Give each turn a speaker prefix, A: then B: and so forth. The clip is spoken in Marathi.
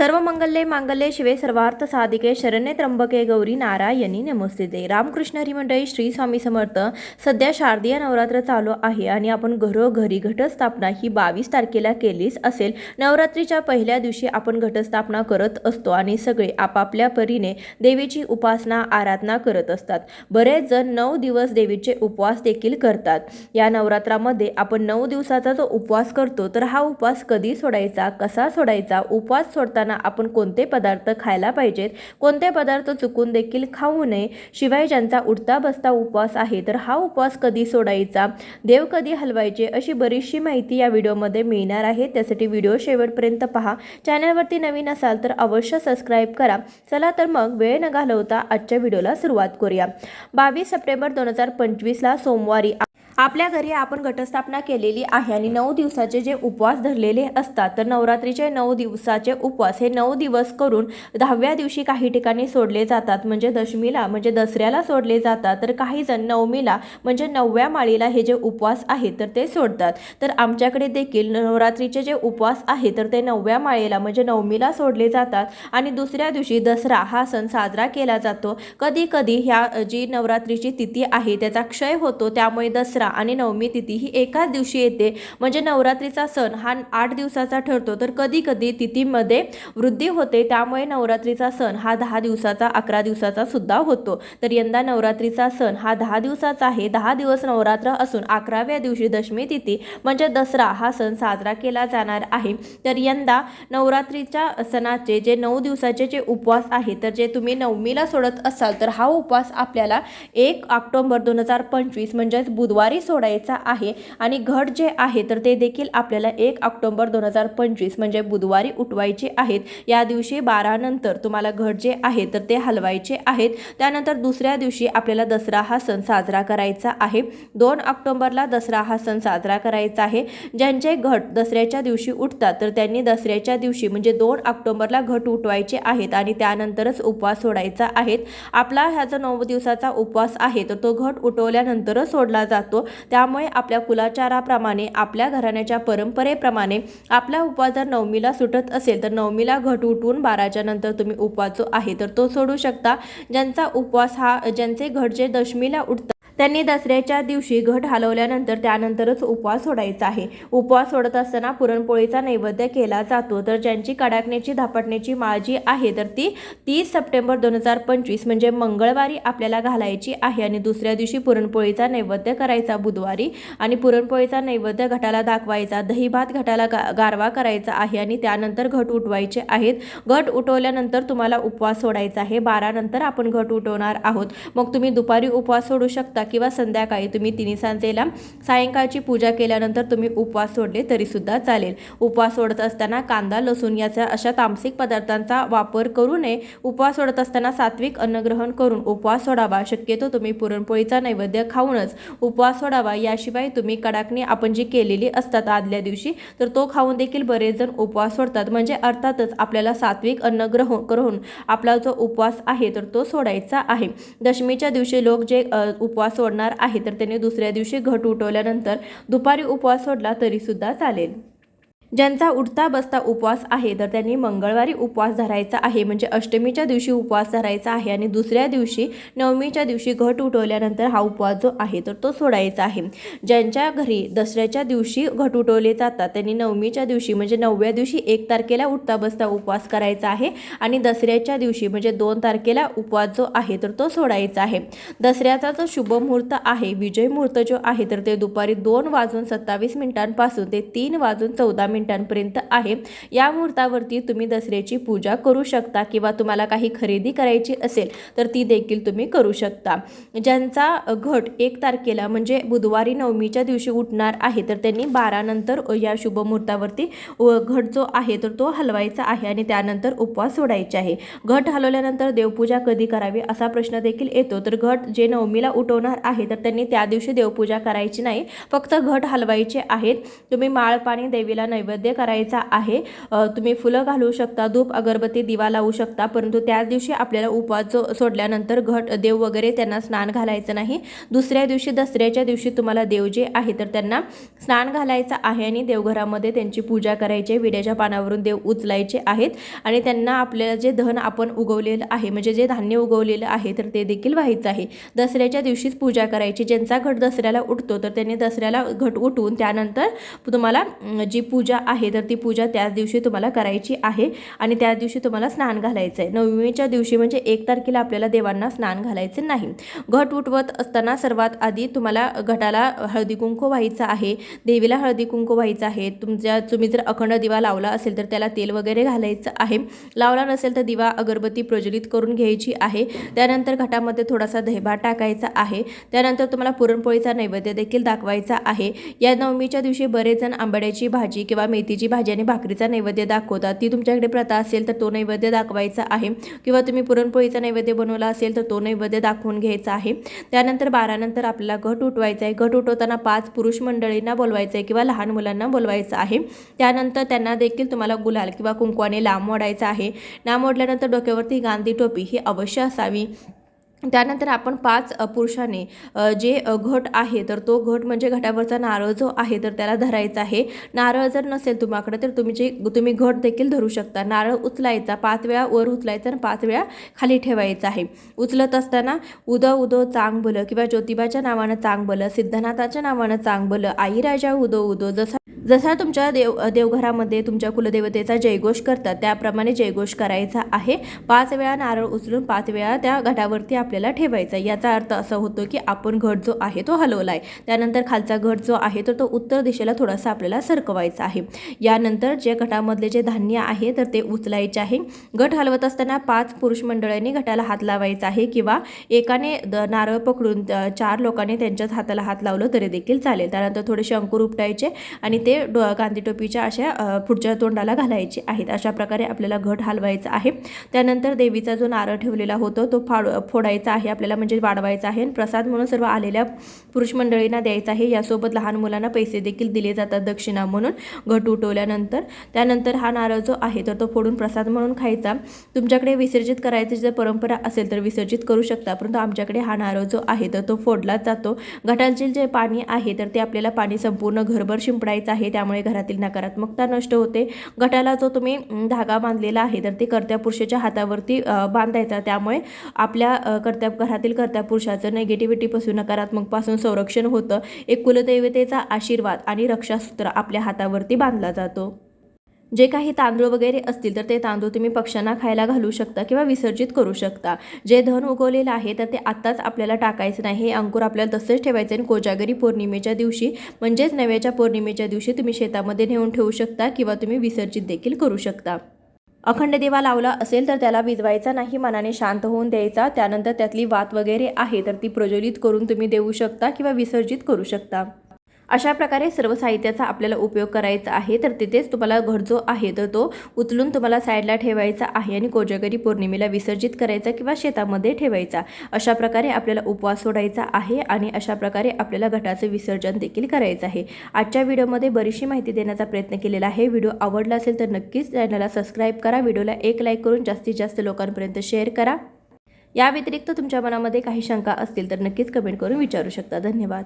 A: सर्व मंगल्ये मांगल्ये शिवे सर्वार्थ साधिके शरण्ये त्र्यंबके गौरी नारायणी नमस्ते. रामकृष्ण हरी मंडळी श्री स्वामी समर्थ सध्या शारदीय नवरात्र चालू आहे आणि आपण घरोघरी घटस्थापना ही बावीस तारखेला केलीच असेल. नवरात्रीच्या पहिल्या दिवशी आपण घटस्थापना करत असतो आणि सगळे आपापल्या परीने देवीची उपासना आराधना करत असतात. बरेच जण नऊ दिवस देवीचे उपवास देखील करतात. या नवरात्रामध्ये आपण नऊ दिवसाचा जो उपवास करतो तर हा उपवास कधी सोडायचा कसा सोडायचा उपवास सोडताना आपण कोणते पदार्थ खायला पाहिजेत कोणते पदार्थ चुकून देखील खाऊ नये शिवाय ज्यांचा उठता बसता उपवास आहे तर हा उपवास कधी सोडायचा देव कधी हलवायचे अशी बरीचशी माहिती या व्हिडिओमध्ये मिळणार आहे. त्यासाठी व्हिडिओ शेवटपर्यंत पहा. चॅनलवरती नवीन असाल तर अवश्य सबस्क्राईब करा. चला तर मग वेळ न घालवता आजच्या व्हिडिओला सुरुवात करूया. बावीस सप्टेंबर दोन हजार पंचवीसला सोमवारी आपल्या घरी आपण घटस्थापना केलेली आहे आणि नऊ दिवसाचे जे उपवास धरलेले असतात तर नवरात्रीचे नऊ दिवसाचे उपवास हे नऊ दिवस करून दहाव्या दिवशी काही ठिकाणी सोडले जातात. म्हणजे दशमीला म्हणजे दसऱ्याला सोडले जातात. तर काही जण नवमीला म्हणजे नवव्या माळीला हे जे उपवास आहेत तर ते सोडतात. तर आमच्याकडे देखील नवरात्रीचे जे उपवास आहे तर ते नवव्या माळेला म्हणजे नवमीला सोडले जातात. आणि दुसऱ्या दिवशी दसरा हा सण साजरा केला जातो. कधी कधी ह्या जी नवरात्रीची तिथी आहे त्याचा क्षय होतो. त्यामुळे दसरा आणि नवमी तिथी ही एकाच दिवशी येते. म्हणजे नवरात्रीचा सण हा आठ दिवसाचा ठरतो. तर कधी कधी तिथीमध्ये वृद्धी होते. त्यामुळे नवरात्रीचा सण हा दहा दिवसाचा अकरा दिवसाचा सुद्धा होतो. तर यंदा नवरात्रीचा सण हा दहा दिवसाचा आहे. दहा दिवस नवरात्र असून अकराव्या दिवशी दशमी तिथी म्हणजे दसरा हा सण साजरा केला जाणार आहे. तर यंदा नवरात्रीच्या सणाचे जे नऊ दिवसाचे जे उपवास आहे तर जे तुम्ही नवमीला सोडत असाल तर हा उपवास आपल्याला एक ऑक्टोंबर दोन हजार पंचवीस म्हणजेच बुधवारी सोडायचा आहे आणि घट जे आहे तर ते देखील आपल्याला एक ऑक्टोंबर दोन हजार पंचवीस म्हणजे बुधवारी उठवायचे आहेत. या दिवशी बारानंतर तुम्हाला घट जे आहे तर ते हलवायचे आहेत. त्यानंतर दुसऱ्या दिवशी आपल्याला दसरा हा सण साजरा करायचा आहे. दोन ऑक्टोंबरला दसरा हा सण साजरा करायचा आहे. ज्यांचे घट दसऱ्याच्या दिवशी उठतात तर त्यांनी दसऱ्याच्या दिवशी म्हणजे दोन ऑक्टोंबरला घट उठवायचे आहेत आणि त्यानंतरच उपवास सोडायचा आहेत. आपला ह्या जो नऊ दिवसाचा उपवास आहे तर तो घट उठवल्यानंतरच सोडला जातो. त्यामुळे आपल्या कुलाचाराप्रमाणे आपल्या घराण्याच्या परंपरेप्रमाणे आपला उपवास जर नवमीला सुटत असेल तर नवमीला घट उठून बाराच्या नंतर तुम्ही उपवास जो आहे. तर तो सोडू शकता. ज्यांचा उपवास हा ज्यांचे घट जे दशमीला उठतात त्यांनी दसऱ्याच्या दिवशी घट हलवल्यानंतर त्यानंतरच उपवास सोडायचा आहे. उपवास सोडत असताना पुरणपोळीचा नैवेद्य केला जातो. तर ज्यांची कडाकण्याची धापटण्याची माळजी आहे तर ती तीस सप्टेंबर दोन हजार पंचवीस म्हणजे मंगळवारी आपल्याला घालायची आहे. आणि दुसऱ्या दिवशी पुरणपोळीचा नैवेद्य करायचा बुधवारी आणि पुरणपोळीचा नैवेद्य घटाला दाखवायचा दहीभात घटाला गा गारवा करायचा आहे आणि त्यानंतर घट उठवायचे आहेत. घट उठवल्यानंतर तुम्हाला उपवास सोडायचा आहे. बारानंतर आपण घट उठवणार आहोत. मग तुम्ही दुपारी उपवास सोडू शकता किंवा संध्याकाळी तुम्ही तिन्ही सांजेला सायंकाळची पूजा केल्यानंतर तुम्ही उपवास सोडले तरीसुद्धा चालेल. उपवास सोडत असताना कांदा लसूण याचा अशा तामसिक पदार्थांचा वापर करू नये. उपवास सोडत असताना सात्विक अन्नग्रहण करून उपवास सोडावा. शक्यतो तुम्ही पुरणपोळीचा नैवेद्य खाऊनच उपवास सोडावा. याशिवाय तुम्ही कडाकणी आपण जी केलेली असतात आदल्या दिवशी तर तो खाऊन देखील बरेच जण उपवास सोडतात. म्हणजे अर्थातच आपल्याला सात्विक अन्न ग्रहण करून आपला जो उपवास आहे तर तो सोडायचा आहे. दशमीच्या दिवशी लोक जे उपवास सोडणार आहे तर त्यांनी दुसऱ्या दिवशी घट उठवल्यानंतर दुपारी उपवास सोडला तरीसुद्धा चालेल. ज्यांचा उठता बसता उपवास आहे तर त्यांनी मंगळवारी उपवास धरायचा आहे. म्हणजे अष्टमीच्या दिवशी उपवास धरायचा आहे आणि दुसऱ्या दिवशी नवमीच्या दिवशी घट उठवल्यानंतर हा उपवास जो आहे तर तो सोडायचा आहे. ज्यांच्या घरी दसऱ्याच्या दिवशी घट उठवले जातात त्यांनी नवमीच्या दिवशी म्हणजे नवव्या दिवशी एक तारखेला उठता बसता उपवास करायचा आहे आणि दसऱ्याच्या दिवशी म्हणजे दोन तारखेला उपवास जो आहे तर तो सोडायचा आहे. दसऱ्याचा जो शुभ मुहूर्त आहे विजय मुहूर्त जो आहे तर ते दुपारी दोन वाजून सत्तावीस मिनिटांपासून ते तीन वाजून चौदा मिनिट मिनिटांपर्यंत आहे. या मुहूर्तावरती तुम्ही दसऱ्याची पूजा करू शकता किंवा तुम्हाला काही खरेदी करायची असेल तर ती देखील तुम्ही करू शकता. ज्यांचा घट एक तारखेला म्हणजे बुधवारी नवमीच्या दिवशी उठणार आहे तर त्यांनी बारानंतर या शुभ मुहूर्तावरती घट जो आहे तर तो हलवायचा आहे आणि त्यानंतर उपवास सोडायचे आहे. घट हलवल्यानंतर देवपूजा कधी करावी असा प्रश्न देखील येतो. तर घट जे नवमीला उठवणार आहे तर त्यांनी त्या दिवशी देवपूजा करायची नाही फक्त घट हलवायचे आहेत. तुम्ही माळ पाणी देवीला नैवेद्य नैवेद्य करायचा आहे. तुम्ही फुलं घालू शकता धूप अगरबत्ती दिवा लावू शकता परंतु त्याच दिवशी आपल्याला उपवास जो सोडल्यानंतर घट देव वगैरे त्यांना स्नान घालायचं नाही. दुसऱ्या दिवशी दसऱ्याच्या दिवशी तुम्हाला देव जे आहे तर त्यांना स्नान घालायचं आहे आणि देवघरामध्ये त्यांची पूजा करायची आहे. विड्याच्या पानावरून देव उचलायचे आहेत आणि त्यांना आपल्याला जे धन आपण उगवलेलं आहे म्हणजे जे धान्य उगवलेलं आहे तर ते देखील व्हायचं आहे. दसऱ्याच्या दिवशीच पूजा करायची. ज्यांचा घट दसऱ्याला उठतो तर त्यांनी दसऱ्याला घट उठवून त्यानंतर तुम्हाला जी पूजा आहे तर ती पूजा त्याच दिवशी तुम्हाला करायची आहे आणि त्या दिवशी तुम्हाला स्नान घालायचं आहे नवमीच्या दिवशी म्हणजे एक तारखेला आपल्याला देवांना स्नान घालायचे नाही. घट उठवत असताना सर्वात आधी तुम्हाला घटाला हळदी कुंकू व्हायचं आहे देवीला हळदी कुंकू व्हायचं आहे. तुमच्या तुम्ही जर अखंड दिवा लावला असेल तर त्याला तेल वगैरे घालायचं आहे. लावला नसेल तर दिवा अगरबत्ती प्रज्वलित करून घ्यायची आहे. त्यानंतर घटामध्ये थोडासा दहीभात टाकायचा आहे. त्यानंतर तुम्हाला पुरणपोळीचा नैवेद्य देखील दाखवायचा आहे. या नवमीच्या दिवशी बरेच जण आंबाड्याची भाजी किंवा मेथीची भाजी आणि भाकरीचा नैवेद्य दाखवतात. ती तुमच्याकडे प्रथा असेल तर तो नैवेद्य दाखवायचा आहे. किंवा तुम्ही पुरणपोळीचा नैवेद्य बनवला असेल तर तो नैवेद्य दाखवून घ्यायचा आहे. त्यानंतर बारानंतर आपल्याला घट उठवायचा आहे. घट उठवताना पाच पुरुष मंडळींना बोलवायचं आहे किंवा लहान मुलांना बोलवायचं आहे. त्यानंतर त्यांना देखील तुम्हाला गुलाल किंवा कुंकवाने लांब ओढायचा आहे. लांब ओढल्यानंतर डोक्यावरती गांधी टोपी ही अवश्य असावी. त्यानंतर आपण पाच पुरुषाने जे घट आहे तर तो घट म्हणजे घटावरचा नारळ जो आहे तर त्याला धरायचा आहे. नारळ जर नसेल तुम्हाकडे तर तुम्ही जे तुम्ही घट देखील धरू शकता. नारळ उचलायचा पाच वेळा वर उचलायचा आणि पाच वेळा खाली ठेवायचा आहे. उचलत असताना उदो उदो चांगबल किंवा ज्योतिबाच्या नावानं चांगबल सिद्धनाथाच्या नावानं चांगबल भलं आई राजा उदो उदो जसा जसा तुमच्या देव देवघरामध्ये तुमच्या कुलदेवतेचा जयघोष करतात त्याप्रमाणे जयघोष करायचा आहे. पाच वेळा नारळ उचलून पाच वेळा त्या घटावरती आपल्याला ठेवायचा याचा अर्थ असा होतो की आपण घट जो आहे तो हलवला आहे त्यानंतर खालचा घट जो आहे तर तो उत्तर दिशेला थोडासा आपल्याला सरकवायचा आहे. यानंतर जे घटामधले जे धान्य आहे तर ते उचलायचे आहे. घट हलवत असताना पाच पुरुष मंडळांनी घटाला हात लावायचा आहे किंवा एकाने द नारळ पकडून चार लोकांनी त्यांच्याच हाताला हात लावलं तरी देखील चालेल. त्यानंतर थोडेसे अंकुर उपटायचे आणि ते डो गांधी टोपीच्या अशा पुढच्या तोंडाला घालायचे आहेत. अशा प्रकारे आपल्याला घट हलवायचा आहे. त्यानंतर देवीचा जो नारळ ठेवलेला होतो तो फाड फोडायचा आहे. आपल्याला म्हणजे वाढवायचा आहे. आणि प्रसाद म्हणून सर्व आलेल्या पुरुष मंडळींना द्यायचा आहे. यासोबत लहान मुलांना पैसे देखील दिले जातात दक्षिणा म्हणून घट उठवल्यानंतर. त्यानंतर हा नारळ जो आहे तर तो फोडून प्रसाद म्हणून खायचा. तुमच्याकडे विसर्जित करायची जर परंपरा असेल तर विसर्जित करू शकता. परंतु आमच्याकडे हा नारळ जो आहे तर तो फोडलाच जातो. गटांचे जे पाणी आहे तर ते आपल्याला पाणी संपूर्ण घरभर शिंपडायचं आहे. त्यामुळे घरातील नकारात्मकता नष्ट होते. गटाला जो तुम्ही धागा बांधलेला आहे तर ते कर्त्या पुरुषाच्या हातावरती बांधायचा. त्यामुळे आपल्या कर्त्या घरातील कर्त्या पुरुषाचं नेगेटिव्हिटीपासून नकारात्मकपासून संरक्षण होतं. एक कुलदैवतेचा आशीर्वाद आणि रक्षासूत्र आपल्या हातावरती बांधला जातो. जे काही तांदूळ वगैरे असतील तर ते तांदूळ तुम्ही पक्ष्यांना खायला घालू शकता किंवा विसर्जित करू शकता. जे धन उगवलेलं आहे तर ते आत्ताच आपल्याला टाकायचं नाही. हे अंकुर आपल्याला तसंच ठेवायचं आणि कोजागरी पौर्णिमेच्या दिवशी म्हणजेच नव्याच्या पौर्णिमेच्या दिवशी तुम्ही शेतामध्ये नेऊन ठेवू शकता किंवा तुम्ही विसर्जित देखील करू शकता. अखंड दिवा लावला असेल तर त्याला विजवायचा नाही. मनाने शांत होऊन द्यायचा. त्यानंतर त्यातली वात वगैरे आहे तर ती प्रज्वलित करून तुम्ही देऊ शकता किंवा विसर्जित करू शकता. अशा प्रकारे सर्व साहित्याचा आपल्याला उपयोग करायचा आहे तर तिथेच तुम्हाला घर जो आहे तर तो उचलून तुम्हाला साईडला ठेवायचा आहे आणि कोजागरी पौर्णिमेला विसर्जित करायचा किंवा शेतामध्ये ठेवायचा. अशा प्रकारे आपल्याला उपवास सोडायचा आहे आणि अशा प्रकारे आपल्याला घटाचं विसर्जन देखील करायचं आहे. आजच्या व्हिडिओमध्ये बरीचशी माहिती देण्याचा प्रयत्न केलेला आहे. व्हिडिओ आवडला असेल तर नक्कीच चॅनलला सबस्क्राईब करा. व्हिडिओला एक लाईक करून जास्तीत जास्त लोकांपर्यंत शेअर करा. या व्यतिरिक्त तुमच्या मनामध्ये काही शंका असतील तर नक्कीच कमेंट करून विचारू शकता. धन्यवाद.